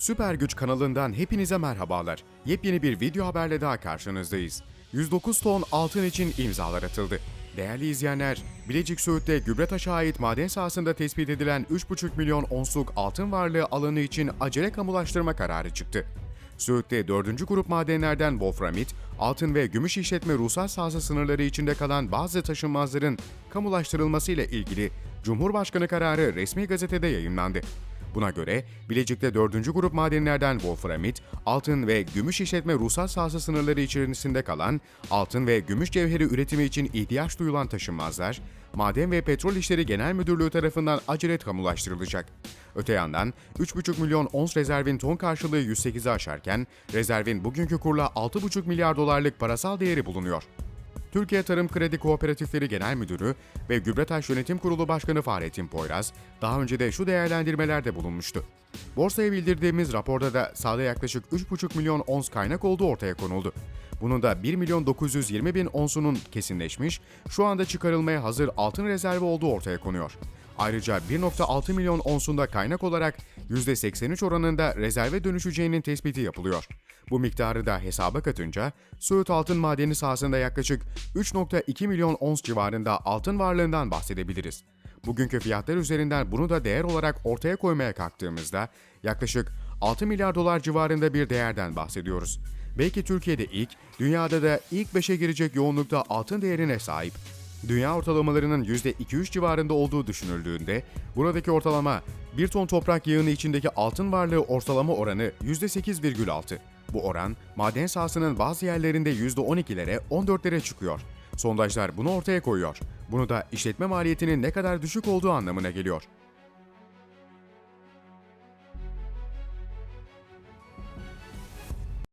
Süper Güç kanalından hepinize merhabalar. Yepyeni bir video haberle daha karşınızdayız. 109 ton altın için imzalar atıldı. Değerli izleyenler, Bilecik Söğüt'te Gübretaş'a ait maden sahasında tespit edilen 3,5 milyon onsluk altın varlığı alanı için acele kamulaştırma kararı çıktı. Söğüt'te 4. grup madenlerden wolframit, altın ve gümüş işletme ruhsat sahası sınırları içinde kalan bazı taşınmazların kamulaştırılması ile ilgili Cumhurbaşkanı kararı resmi gazetede yayımlandı. Buna göre Bilecik'te 4. grup madenlerden wolframit, altın ve gümüş işletme ruhsat sahası sınırları içerisinde kalan altın ve gümüş cevheri üretimi için ihtiyaç duyulan taşınmazlar, Maden ve Petrol İşleri Genel Müdürlüğü tarafından acele kamulaştırılacak. Öte yandan 3,5 milyon ons rezervin ton karşılığı 108'i aşarken rezervin bugünkü kurla 6,5 milyar dolarlık parasal değeri bulunuyor. Türkiye Tarım Kredi Kooperatifleri Genel Müdürü ve Gübretaş Yönetim Kurulu Başkanı Fahrettin Poyraz, daha önce de şu değerlendirmelerde bulunmuştu. Borsaya bildirdiğimiz raporda da sahada yaklaşık 3,5 milyon ons kaynak olduğu ortaya konuldu. Bunun da 1 milyon 920 bin onsunun kesinleşmiş, şu anda çıkarılmaya hazır altın rezervi olduğu ortaya konuyor. Ayrıca 1.6 milyon onsunda kaynak olarak %83 oranında rezerve dönüşeceğinin tespiti yapılıyor. Bu miktarı da hesaba katınca Söğüt Altın Madeni sahasında yaklaşık 3.2 milyon ons civarında altın varlığından bahsedebiliriz. Bugünkü fiyatlar üzerinden bunu da değer olarak ortaya koymaya kalktığımızda yaklaşık 6 milyar dolar civarında bir değerden bahsediyoruz. Belki Türkiye'de ilk, dünyada da ilk 5'e girecek yoğunlukta altın değerine sahip. Dünya ortalamalarının %2-3 civarında olduğu düşünüldüğünde buradaki ortalama 1 ton toprak yığını içindeki altın varlığı ortalama oranı %8,6. Bu oran maden sahasının bazı yerlerinde %12'lere 14'lere çıkıyor. Sondajlar bunu ortaya koyuyor. Bunu da işletme maliyetinin ne kadar düşük olduğu anlamına geliyor.